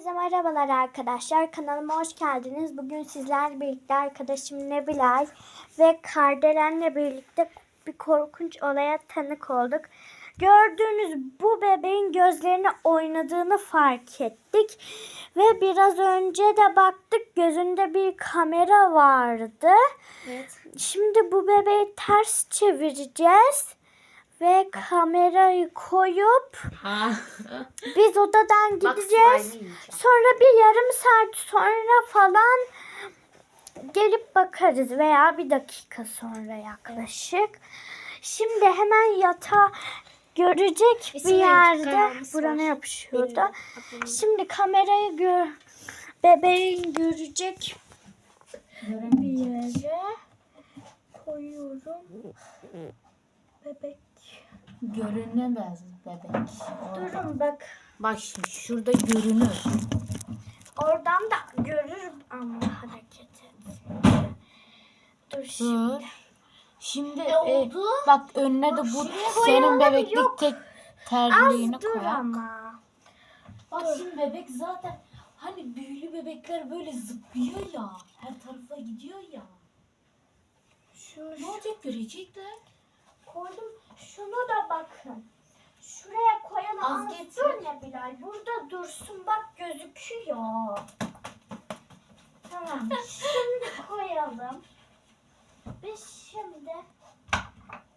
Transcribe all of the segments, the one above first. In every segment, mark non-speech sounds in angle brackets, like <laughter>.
Hepinize merhabalar arkadaşlar. Kanalıma hoş geldiniz. Bugün sizlerle birlikte arkadaşım Nebilay ve Kardelen'le birlikte bir korkunç olaya tanık olduk. Gördüğünüz bu bebeğin gözlerini oynadığını fark ettik. Ve biraz önce de baktık gözünde bir kamera vardı. Evet. Şimdi bu bebeği ters çevireceğiz. Ve kamerayı koyup <laughs> biz odadan gideceğiz. Sonra bir yarım saat sonra falan gelip bakarız veya bir dakika sonra yaklaşık. Şimdi hemen yatağa görecek bir yerde burana yapışıyordu. Şimdi kamerayı gör bebeğin görecek bir yere koyuyorum. Bebek. Görünemez bebek. Durun bak. Bak şimdi şurada görünür. Oradan da görür ama hareket et. Dur şimdi. Şimdi E, e, oldu. bak önüne de bu senin koyalım, bebeklik yok. tek Az terliğini dur koyak. ama. Bak şimdi bebek zaten hani büyülü bebekler böyle zıplıyor ya. Her tarafa gidiyor ya. Şunu Ne olacak görecekler. koydum. Şunu da bakın. Şuraya koyalım. Az Az getir. dur ne Bilal. Burada dursun bak gözüküyor. Tamam. <laughs> Şimdi koyalım. Biz şimdi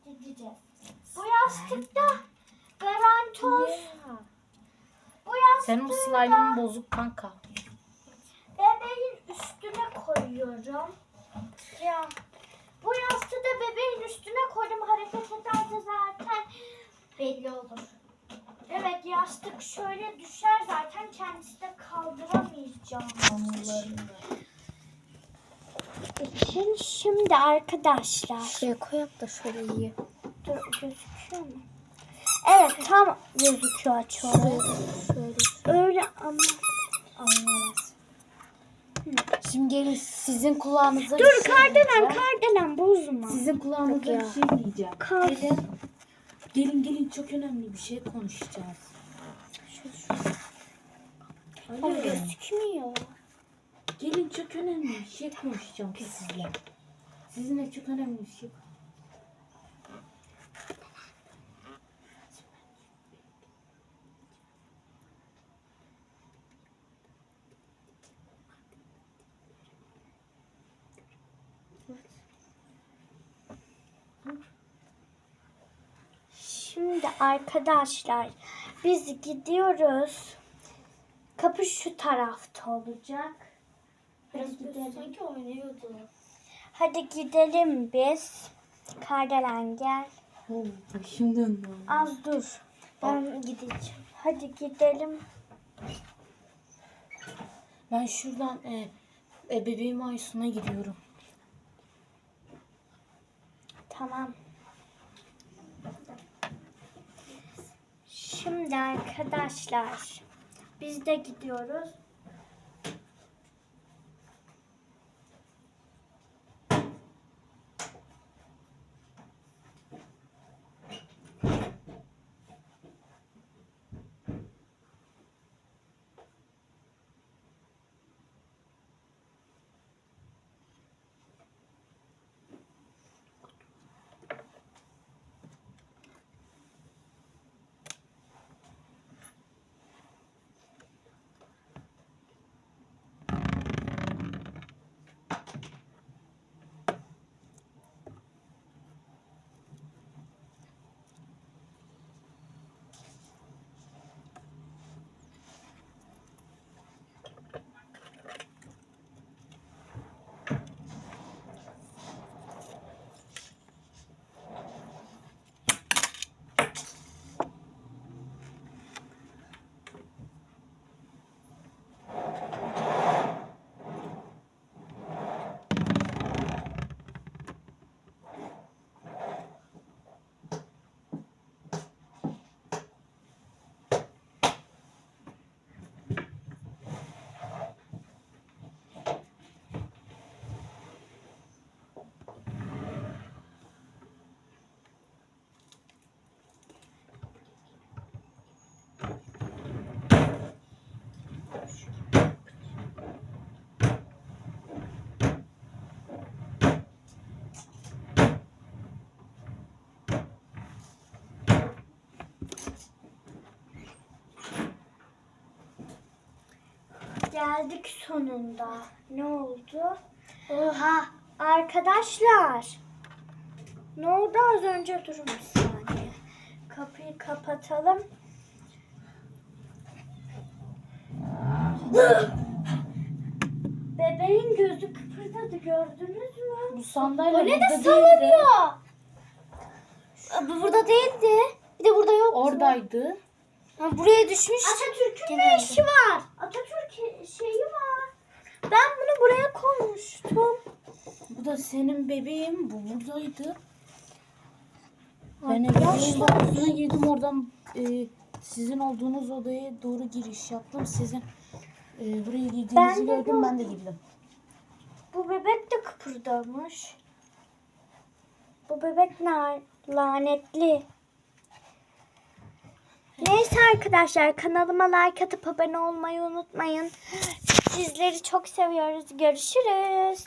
gideceğiz. Bu yastıkta garantoz. Bu Senin bu slime'ın bozuk kanka. bebeğin üstüne koyuyorum. Ya da bebeğin üstüne koydum. Hareket ederse zaten belli olur. Evet yastık şöyle düşer zaten kendisi de kaldıramayacağım. için şimdi arkadaşlar. Şuraya koyak da şöyle iyi. Dur gözüküyor mu? Evet tam gözüküyor açıyorum. Öyle ama anlamaz. Şimdi gelin sizin kulağınıza bir Dur şey kardelen diyeceğim. kardelen bozma. Sizin kulağınıza bir şey diyeceğim. Kar- Gelin. Gelin gelin çok önemli bir şey konuşacağız. Ama Alo. gözükmüyor. Gelin çok önemli bir şey konuşacağım sizinle. Sizinle çok önemli bir şey. Şimdi arkadaşlar biz gidiyoruz. Kapı şu tarafta olacak. Hadi gidelim. oynuyordu. Hadi gidelim biz. Kardelen gel. Oh, başım döndü. Az dur. Ben gideceğim. Hadi gidelim. Ben şuradan e, e, bebeğim ayısına gidiyorum. Tamam. Şimdi arkadaşlar biz de gidiyoruz. geldik sonunda. Ne oldu? Oha arkadaşlar. Ne oldu az önce durun bir saniye. Kapıyı kapatalım. Bebeğin gözü kıpırdadı gördünüz mü? Bu sandalye O ne de burada değildi. sallanıyor? Bu burada değildi. Bir de burada yok. Oradaydı. Ha, buraya düşmüş. Atatürk'ün ne işi var? Atatürk şeyi var. Ben bunu buraya koymuştum. Bu da senin bebeğin. Bu buradaydı. Ben bebeğin babasına girdim oradan e, sizin olduğunuz odaya doğru giriş yaptım. Sizin e, buraya girdiğinizi Ben de gördüm ben de girdim. Bu bebek de kıpırdamış. Bu bebek nar lanetli. Neyse arkadaşlar kanalıma like atıp abone olmayı unutmayın. Sizleri çok seviyoruz. Görüşürüz.